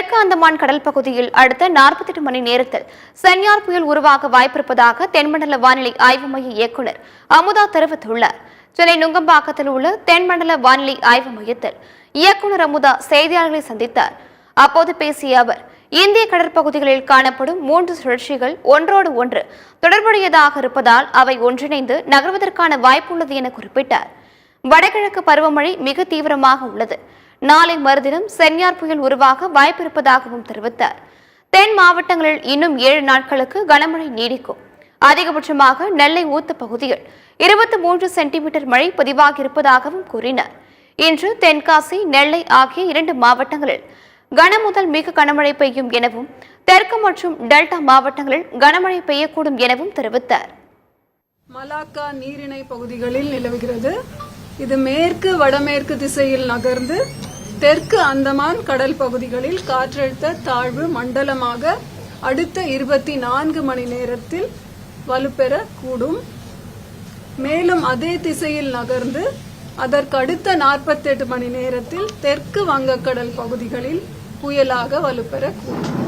தெற்கு அந்தமான் கடல் பகுதியில் அடுத்த 48 மணி நேரத்தில் சென்யார் புயல் உருவாக வாய்ப்பிருப்பதாக தென்மண்டல வானிலை ஆய்வு மைய இயக்குநர் அமுதா தெரிவித்துள்ளார். சென்னை நுங்கம்பாக்கத்தில் உள்ள தென்மண்டல வானிலை ஆய்வு மையத்தில் இயக்குநர் அமுதா செய்தியாளர்களை சந்தித்தார். அப்போது பேசிய அவர் இந்திய கடற்பகுதிகளில் காணப்படும் மூன்று சுழற்சிகள் ஒன்றோடு ஒன்று தொடர்புடையதாக இருப்பதால் அவை ஒன்றிணைந்து நகர்வதற்கான வாய்ப்புள்ளது என குறிப்பிட்டார். வடகிழக்கு பருவமழை மிக தீவிரமாக உள்ளது. நாளை மறுதினம் சென்யார் புயல் உருவாக வாய்ப்பிருப்பதாகவும் தெரிவித்தார். தென் மாவட்டங்களில் இன்னும் ஏழு நாட்களுக்கு கனமழை நீடிக்கும். அதிகபட்சமாக நெல்லை ஊத்து பகுதியில் இருபத்தி மூன்று சென்டிமீட்டர் மழை பதிவாகியிருப்பதாகவும் கூறினார். இன்று தென்காசி நெல்லை ஆகிய இரண்டு மாவட்டங்களில் கனமுதல் மிக கனமழை பெய்யும் எனவும் தெற்கு மற்றும் டெல்டா மாவட்டங்களில் கனமழை பெய்யக்கூடும் எனவும் தெரிவித்தார். மலாக்கா நீரிணை பகுதிகளில் நிலவுகிறது. இது மேற்கு வடமேற்கு திசையில் நகர்ந்து தெற்கு அந்தமான் கடல் பகுதிகளில் காற்றழுத்த தாழ்வு மண்டலமாக அடுத்த இருபத்தி நான்கு மணி நேரத்தில் வலுப்பெற கூடும். மேலும் அதே திசையில் நகர்ந்து அதற்கு அடுத்த 48 மணி நேரத்தில் தெற்கு வங்கக்கடல் பகுதிகளில் புயலாக வலுப்பெறக்கூடும்